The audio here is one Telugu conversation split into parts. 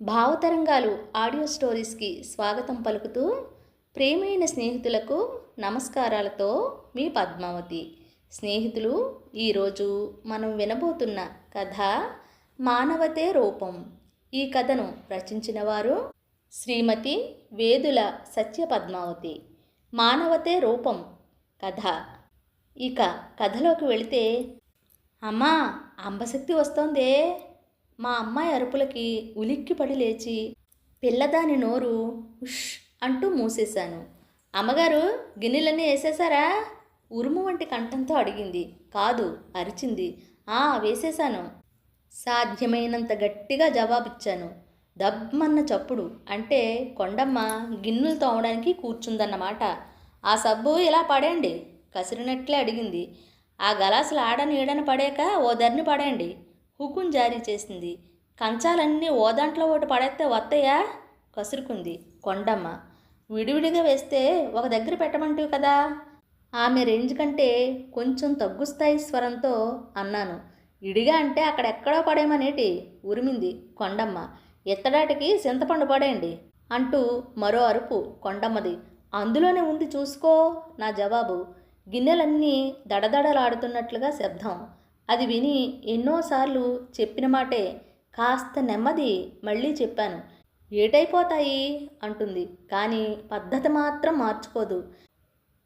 భావతరంగాలు ఆడియో స్టోరీస్కి స్వాగతం పలుకుతూ ప్రేమైన స్నేహితులకు నమస్కారాలతో మీ పద్మావతి. స్నేహితులు ఈరోజు మనం వినబోతున్న కథ మానవతే రూపం. ఈ కథను రచించిన వారు శ్రీమతి వేదుల సత్య పద్మావతి. మానవతే రూపం కథ. ఇక కథలోకి వెళితే అమ్మా అంబశక్తి వస్తోందే. మా అమ్మాయి అరుపులకి ఉలిక్కిపడి లేచి పిల్లదాని నోరు ఉష్ అంటూ మూసేశాను. అమ్మగారు గిన్నెలన్నీ వేసేశారా? ఉరుము వంటి కంఠంతో అడిగింది. కాదు అరిచింది. ఆ వేసేశాను. సాధ్యమైనంత గట్టిగా జవాబిచ్చాను. దబ్బమన్న చప్పుడు అంటే కొండమ్మ గిన్నెలు తోమడానికి కూర్చుందన్నమాట. ఆ సబ్బు ఇలా పడేయండి కసిరినట్లే అడిగింది. ఆ గలాసులు ఆడని ఈడని పడాక ఓ ధర్ని పడేయండి. హుకుం జారీ చేసింది. కంచాలన్నీ ఓ దాంట్లో ఒకటి పడేస్తే వత్తయా కసురుకుంది కొండమ్మ. విడివిడిగా వేస్తే ఒక దగ్గర పెట్టమంటివి కదా? ఆమె రేంజ్ కంటే కొంచెం తగ్గుస్తాయి స్వరంతో అన్నాను. ఇడిగా అంటే అక్కడెక్కడో పడేమనేటి ఉరిమింది కొండమ్మ. ఎత్తడాటికి చింతపండు పడేయండి అంటూ మరో అరుపు కొండమ్మది. అందులోనే ఉంది చూసుకో నా జవాబు. గిన్నెలన్నీ దడదడలాడుతున్నట్లుగా శబ్దం. అది విని ఎన్నోసార్లు చెప్పిన మాటే కాస్త నెమ్మది మళ్ళీ చెప్పాను. ఏటైపోతాయి? అంటుంది. కానీ పద్ధతి మాత్రం మార్చుకోదు.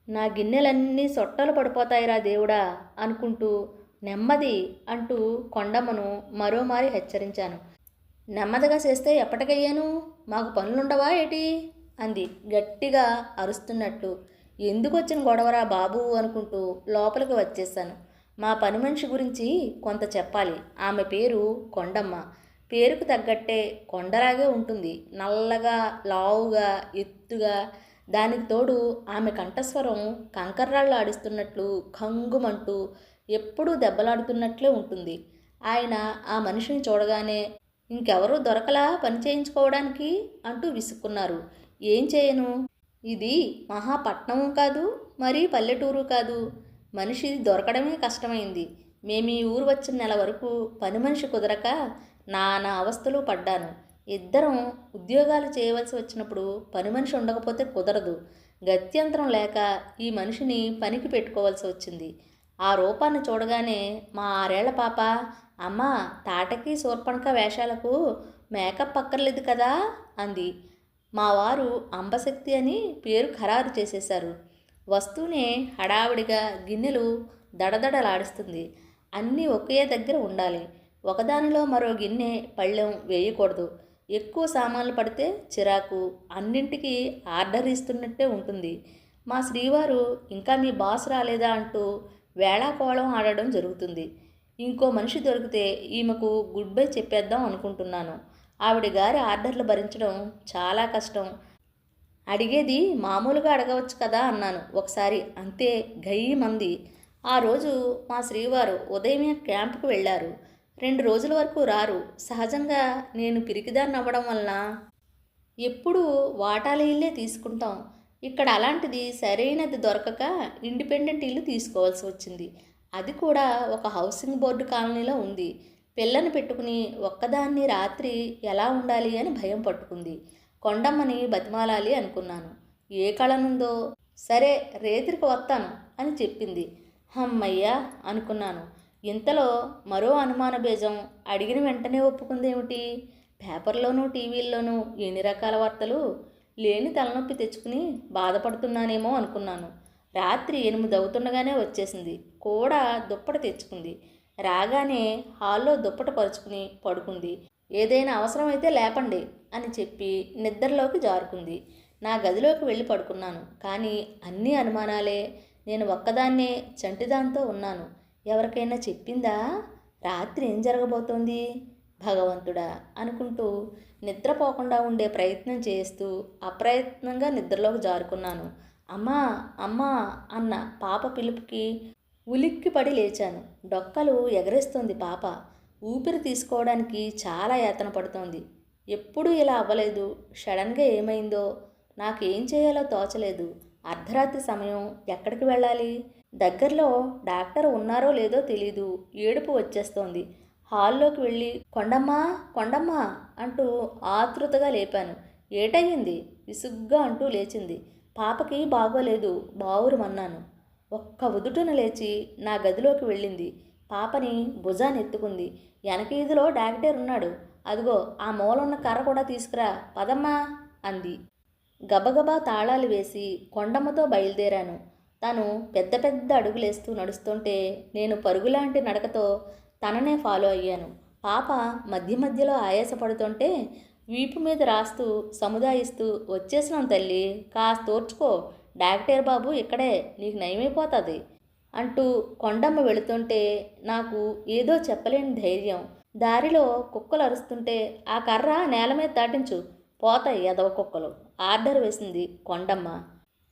నా గిన్నెలన్నీ సొట్టలు పడిపోతాయిరా దేవుడా అనుకుంటూ నెమ్మది అంటూ కొండమ్మను మరోమారి హెచ్చరించాను. నెమ్మదిగా చేస్తే ఎప్పటికయ్యాను? మాకు పనులుండవా ఏటి? అంది. గట్టిగా అరుస్తున్నట్టు. ఎందుకు వచ్చిన గొడవరా బాబు? అనుకుంటూ లోపలికి వచ్చేసాను మా పని మనిషి గురించి కొంత చెప్పాలి. ఆమె పేరు కొండమ్మ. పేరుకు తగ్గట్టే కొండలాగే ఉంటుంది. నల్లగా లావుగా ఎత్తుగా. దానికి తోడు ఆమె కంఠస్వరం కంకర్రాళ్ళు ఆడిస్తున్నట్లు కంగుమంటూ ఎప్పుడూ దెబ్బలాడుతున్నట్లే ఉంటుంది. ఆయన ఆ మనిషిని చూడగానే ఇంకెవరూ దొరకలా పని చేయించుకోవడానికి అంటూ విసుక్కున్నారు. ఏం చేయను? ఇది మహాపట్నం కాదు మరీ పల్లెటూరు కాదు. మనిషి దొరకడమే కష్టమైంది. మేము ఈ ఊరు వచ్చిన నెల వరకు పని మనిషి కుదరక నానా అవస్థలు పడ్డాను. ఇద్దరం ఉద్యోగాలు చేయవలసి వచ్చినప్పుడు పని మనిషి ఉండకపోతే కుదరదు. గత్యంతరం లేక ఈ మనిషిని పనికి పెట్టుకోవాల్సి వచ్చింది. ఆ రూపాన్ని చూడగానే మా ఆరేళ్ళ పాప అమ్మ తాటకి శూర్పణక వేషాలకు మేకప్ అక్కర్లేదు కదా అంది. మా వారు అంబశక్తి అని పేరు ఖరారు చేసేశారు. వస్తూనే హడావిడిగా గిన్నెలు దడదడలాడిస్తుంది. అన్నీ ఒకే దగ్గర ఉండాలి. ఒకదానిలో మరో గిన్నె పళ్ళెం వేయకూడదు. ఎక్కువ సామాన్లు పడితే చిరాకు అన్నింటికి ఆర్డర్ ఇస్తున్నట్టే ఉంటుంది. మా శ్రీవారు ఇంకా మీ బాస్ రాలేదా? అంటూ వేళాకోళం ఆడడం జరుగుతుంది. ఇంకో మనిషి దొరికితే ఈమెకు గుడ్ బై చెప్పేద్దాం అనుకుంటున్నాను. ఆవిడ గారి ఆర్డర్లు భరించడం చాలా కష్టం. అడిగేది మామూలుగా అడగవచ్చు కదా అన్నాను. ఒకసారి అంతే గయ్యి మంది ఆ రోజు మా శ్రీవారు ఉదయమే క్యాంపుకు వెళ్ళారు. రెండు రోజుల వరకు రారు. సహజంగా నేను పిరికిదాన్ని అవ్వడం వలన ఎప్పుడూ వాటాల ఇల్లే తీసుకుంటాం. ఇక్కడ అలాంటిది సరైనది దొరకక ఇండిపెండెంట్ ఇల్లు తీసుకోవాల్సి వచ్చింది. అది కూడా ఒక హౌసింగ్ బోర్డు కాలనీలో ఉంది. పిల్లని పెట్టుకుని ఒక్కదాన్ని రాత్రి ఎలా ఉండాలి అని భయం పట్టుకుంది. కొండమ్మని బతిమాలాలి అనుకున్నాను. ఏ కళనుందో? సరే రేతిరికి వస్తాను అని చెప్పింది. హమ్మయ్యా అనుకున్నాను. ఇంతలో మరో అనుమాన బీజం అడిగిన వెంటనే ఒప్పుకుందేమిటి? పేపర్లోనూ టీవీల్లోనూ ఎన్ని రకాల వార్తలు? లేని తలనొప్పి తెచ్చుకుని బాధపడుతున్నానేమో అనుకున్నాను. రాత్రి ఎనిమిది అవుతుండగానే వచ్చేసింది. కూడా దుప్పట తెచ్చుకుంది. రాగానే హాల్లో దుప్పట పరుచుకుని పడుకుంది. ఏదైనా అవసరమైతే లేపండి అని చెప్పి నిద్రలోకి జారుకుంది. నా గదిలోకి వెళ్ళి పడుకున్నాను. కానీ అన్ని అనుమానాలే. నేను ఒక్కదాన్నే చంటిదాంతో ఉన్నాను. ఎవరికైనా చెప్పిందా? రాత్రి ఏం జరగబోతోంది? భగవంతుడా అనుకుంటూ నిద్రపోకుండా ఉండే ప్రయత్నం చేస్తూ అప్రయత్నంగా నిద్రలోకి జారుకున్నాను. అమ్మా! అమ్మా! అన్న పాప పిలుపుకి ఉలిక్కిపడి లేచాను. డొక్కలు ఎగరేస్తుంది పాప. ఊపిరి తీసుకోవడానికి చాలా యాతన పడుతోంది. ఎప్పుడూ ఇలా అవ్వలేదు. సడన్గా ఏమైందో నాకు ఏం చేయాలో తోచలేదు. అర్ధరాత్రి సమయం ఎక్కడికి వెళ్ళాలి? దగ్గరలో డాక్టర్ ఉన్నారో లేదో తెలీదు. ఏడుపు వచ్చేస్తోంది. హాల్లోకి వెళ్ళి కొండమ్మా కొండమ్మా అంటూ ఆతృతగా లేపాను. ఏటయ్యింది? విసుగ్గా అంటూ లేచింది. పాపకి బాగోలేదు బావురమన్నాను. ఒక్క ఉదుటున లేచి నా గదిలోకి వెళ్ళింది. పాపని భుజాన్ని ఎత్తుకుంది వెనక ఈదులో డాక్టర్ ఉన్నాడు. అదిగో ఆ మూలన్న కర్ర కూడా తీసుకురా పదమ్మా అంది. గబగబా తాళాలు వేసి కొండమ్మతో బయలుదేరాను. తను పెద్ద పెద్ద అడుగులేస్తూ నడుస్తుంటే నేను పరుగులాంటి నడకతో తననే ఫాలో అయ్యాను. పాప మధ్య మధ్యలో ఆయాసపడుతుంటే వీపు మీద రాస్తూ సముదాయిస్తూ వచ్చేసినాం తల్లి కాస్త తోర్చుకో డాక్టర్ బాబు ఇక్కడే నీకు నయమైపోతుంది. అంటూ కొండమ్మ వెళుతుంటే నాకు ఏదో చెప్పలేని ధైర్యం. దారిలో కుక్కలు అరుస్తుంటే ఆ కర్ర నేల మీద దాటించు పోతాయి ఎదవ కుక్కలు ఆర్డర్ వేసింది కొండమ్మ.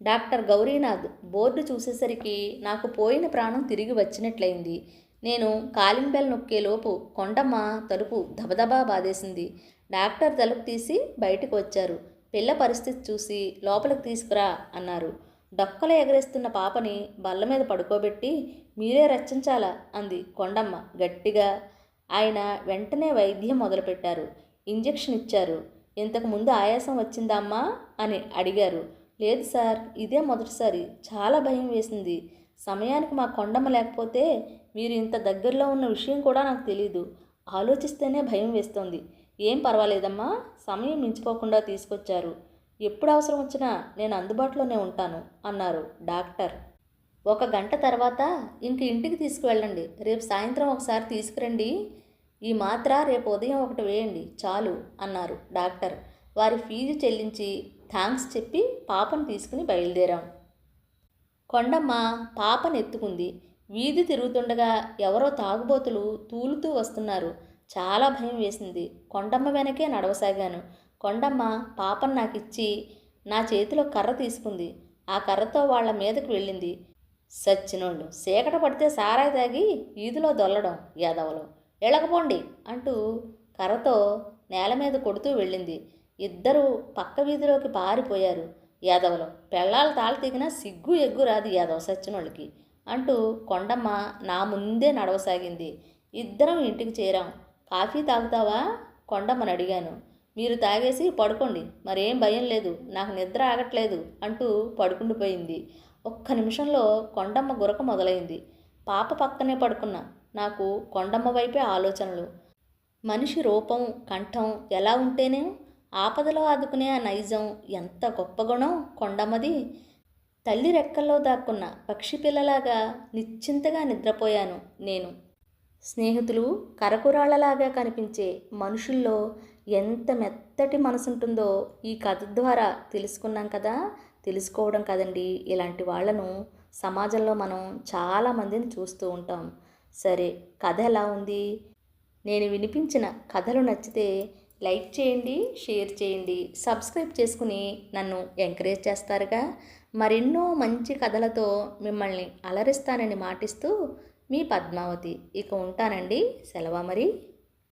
డాక్టర్ గౌరీనాథ్ బోర్డు చూసేసరికి నాకు పోయిన ప్రాణం తిరిగి వచ్చినట్లయింది. నేను కాలింగ్ బెల్ నొక్కేలోపు కొండమ్మ తలుపు దబదబా బాధేసింది. డాక్టర్ తలుపు తీసి బయటకు వచ్చారు. పిల్ల పరిస్థితి చూసి లోపలికి తీసుకురా అన్నారు. డొక్కలు ఎగరేస్తున్న పాపని బల్ల మీద పడుకోబెట్టి మీరే రచించాలా అంది కొండమ్మ గట్టిగా. ఆయన వెంటనే వైద్యం మొదలుపెట్టారు. ఇంజెక్షన్ ఇచ్చారు. ఇంతకు ముందు ఆయాసం వచ్చిందమ్మా అని అడిగారు. లేదు సార్ ఇదే మొదటిసారి. చాలా భయం వేసింది. సమయానికి మా కొండమ్మ లేకపోతే మీరు ఇంత దగ్గరలో ఉన్న విషయం కూడా నాకు తెలియదు ఆలోచిస్తేనే భయం వేస్తోంది. ఏం పర్వాలేదమ్మా? సమయం మించిపోకుండా తీసుకొచ్చారు. ఎప్పుడు అవసరం వచ్చినా నేను అందుబాటులోనే ఉంటాను అన్నారు డాక్టర్. ఒక గంట తర్వాత ఇంక ఇంటికి తీసుకువెళ్ళండి. రేపు సాయంత్రం ఒకసారి తీసుకురండి. ఈ మాత్ర రేపు ఉదయం ఒకటి వేయండి చాలు అన్నారు డాక్టర్. వారి ఫీజు చెల్లించి థ్యాంక్స్ చెప్పి పాపను తీసుకుని బయలుదేరాం. కొండమ్మ పాపను ఎత్తుకుంది వీధి తిరుగుతుండగా ఎవరో తాగుబోతులు తూలుతూ వస్తున్నారు. చాలా భయం వేసింది. కొండమ్మ వెనకే నడవసాగాను. కొండమ్మ పాపను నాకిచ్చి నా చేతిలో కర్ర తీసుకుంది. ఆ కర్రతో వాళ్ళ మీదకు వెళ్ళింది. సచ్చినోళ్ళు సీకట పడితే సారాయి తాగి వీధిలో దొల్లడం యాదవలు. ఎళ్ళకపోండి అంటూ కర్రతో నేల మీద కొడుతూ వెళ్ళింది. ఇద్దరు పక్క వీధిలోకి పారిపోయారు. యాదవలు పెళ్ళాలు తాళ తెగినా సిగ్గు ఎగ్గు రాదు యాదవ సచ్చినోళ్ళకి అంటూ కొండమ్మ నా ముందే నడవసాగింది. ఇద్దరం ఇంటికి చేరాం. కాఫీ తాగుతావా? కొండమ్మని అడిగాను. మీరు తాగేసి పడుకోండి. మరేం భయం లేదు. నాకు నిద్ర ఆగట్లేదు అంటూ పడుకుండిపోయింది. ఒక్క నిమిషంలో కొండమ్మ గురక మొదలైంది. పాప పక్కనే పడుకున్నా నాకు కొండమ్మ వైపే ఆలోచనలు. మనిషి రూపం కంఠం ఎలా ఉంటేనే ఆపదలో ఆదుకునే ఆ నైజం ఎంత గొప్ప గుణం కొండమ్మది. తల్లి రెక్కల్లో దాక్కున్న పక్షి పిల్లలాగా నిశ్చింతగా నిద్రపోయాను నేను. స్నేహితులు కరకురాళ్ళలాగా కనిపించే మనుషుల్లో ఎంత మెత్తటి మనసుంటుందో ఈ కథ ద్వారా తెలుసుకున్నాం కదా. తెలుసుకోవడం కదండి. ఇలాంటి వాళ్ళను సమాజంలో మనం చాలామందిని చూస్తూ ఉంటాం. సరే కథ ఎలా ఉంది? నేను వినిపించిన కథలు నచ్చితే లైక్ చేయండి షేర్ చేయండి. సబ్స్క్రైబ్ చేసుకుని నన్ను ఎంకరేజ్ చేస్తారుగా. మరెన్నో మంచి కథలతో మిమ్మల్ని అలరిస్తానని మాటిస్తూ మీ పద్మావతి. ఇక ఉంటానండి. సెలవు మరి.